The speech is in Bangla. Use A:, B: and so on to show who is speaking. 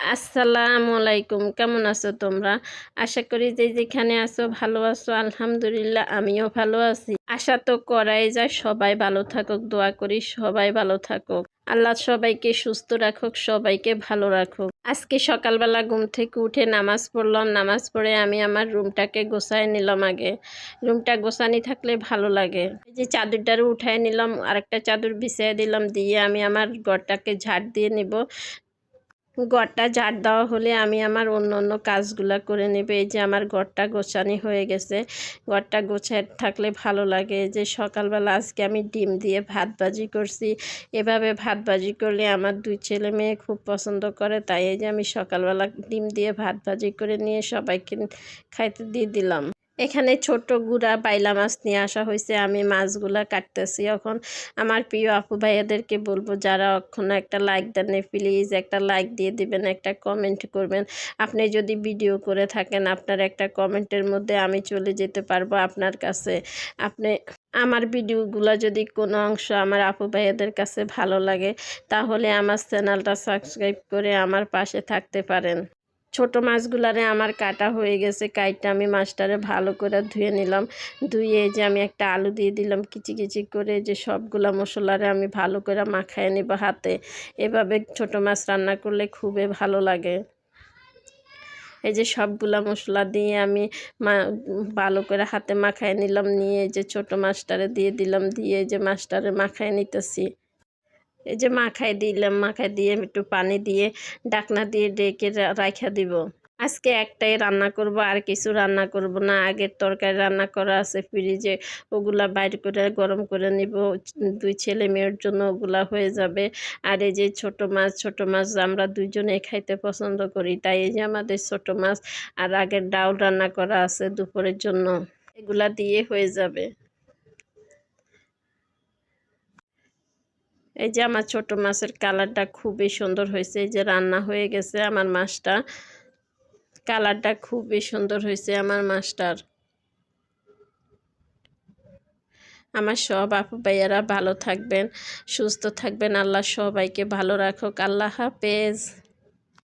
A: আসসালামু আলাইকুম, কেমন আছো তোমরা? আশা করি যে যেখানে আছো ভালো আছো, আলহামদুলিল্লাহ আমিও ভালো আছি। আশা তো করাই যায়, সবাই ভালো থাকুক, দোয়া করি সবাই ভালো থাকুক। আল্লাহ সবাইকে সুস্থ রাখুক, সবাইকে ভালো রাখুক। আজকে সকালবেলা ঘুম থেকে উঠে নামাজ পড়লাম, নামাজ পড়ে আমি আমার রুমটাকে গোছায় নিলাম আগে। রুমটা গোছানি থাকলে ভালো লাগে। এই যে চাদরটারও উঠায় নিলাম, আরেকটা চাদর বিছিয়ে দিলাম, দিয়ে আমি আমার ঘরটাকে ঝাড় দিয়ে নিব। ঘরটা ঝাড় দেওয়া হলে আমি আমার অন্য অন্য কাজগুলো করে নেবে। এই যে আমার ঘরটা গোছানি হয়ে গেছে। ঘরটা গোছায় থাকলে ভালো লাগে। যে সকালবেলা আজকে আমি ডিম দিয়ে ভাত ভাজি করছি। এভাবে ভাত ভাজি করলে আমার দুই ছেলে মেয়ে খুব পছন্দ করে। তাই এই যে আমি সকালবেলা ডিম দিয়ে ভাত ভাজি করে নিয়ে সবাইকে খাইতে দিয়ে দিলাম। এখানে ছোট গুড়া বাইলা মাছ নিয়ে আসা হয়েছে। আমি মাছগুলা কাটতেছি এখন। আমার প্রিয় আপু ভাইয়াদেরকে বলব, যারা এখনও একটা লাইক দেন প্লিজ একটা লাইক দিয়ে দিবেন, একটা কমেন্ট করবেন। আপনি যদি ভিডিও করে থাকেন, আপনার একটা কমেন্টের মধ্যে আমি চলে যেতে পারব আপনার কাছে। আপনি, আমার ভিডিওগুলো যদি কোনো অংশ আমার আপু ভাইয়াদের কাছে ভালো লাগে, তাহলে আমার চ্যানেলটা সাবস্ক্রাইব করে আমার পাশে থাকতে পারেন। ছোট মাছগুলারে আমার কাটা হয়ে গেছে, কাইটটা আমি মাছটারে ভালো করে ধুয়ে নিলাম। ধুয়ে যে আমি একটা আলু দিয়ে দিলাম, কিচি কিচি করে যে সবগুলা মশলারে আমি ভালো করে মাখায় নেব হাতে। এভাবে ছোট মাছ রান্না করলে খুবই ভালো লাগে। এই যে সবগুলা মশলা দিয়ে আমি ভালো করে হাতে মাখায় নিলাম, নিয়ে যে ছোট মাছটারে দিয়ে দিলাম, দিয়ে যে মাছটারে মাখায় নিতেছি। এই যে মাখায় দিলাম, মাখায় দিয়ে একটু পানি দিয়ে ডাকনা দিয়ে ডেকে রাখা দিব। আজকে একটাই রান্না করব, আর কিছু রান্না করব না। আগের তরকারি রান্না করা আছে ফ্রিজে, ওগুলা বাইর করে গরম করে নিব। দুই ছেলে মেয়ের জন্য ওগুলা হয়ে যাবে। আর এই যে ছোট মাছ ছোট মাছ আমরা দুইজনে খাইতে পছন্দ করি, তাই এই যে আমাদের ছোট মাছ আর আগের ডাউল রান্না করা আছে দুপুরের জন্য। এগুলা দিয়ে হয়ে যাবে। এই যে আমার ছোট মাছের কালারটা খুবই সুন্দর হয়েছে, এই যে রান্না হয়ে গেছে আমার মাছটা। কালারটা খুবই সুন্দর হয়েছে আমার মাছটার। আমার সব আপু ভাইয়ারা ভালো থাকবেন, সুস্থ থাকবেন, আল্লাহ সবাইকে ভালো রাখুক, আল্লাহ হাফেজ।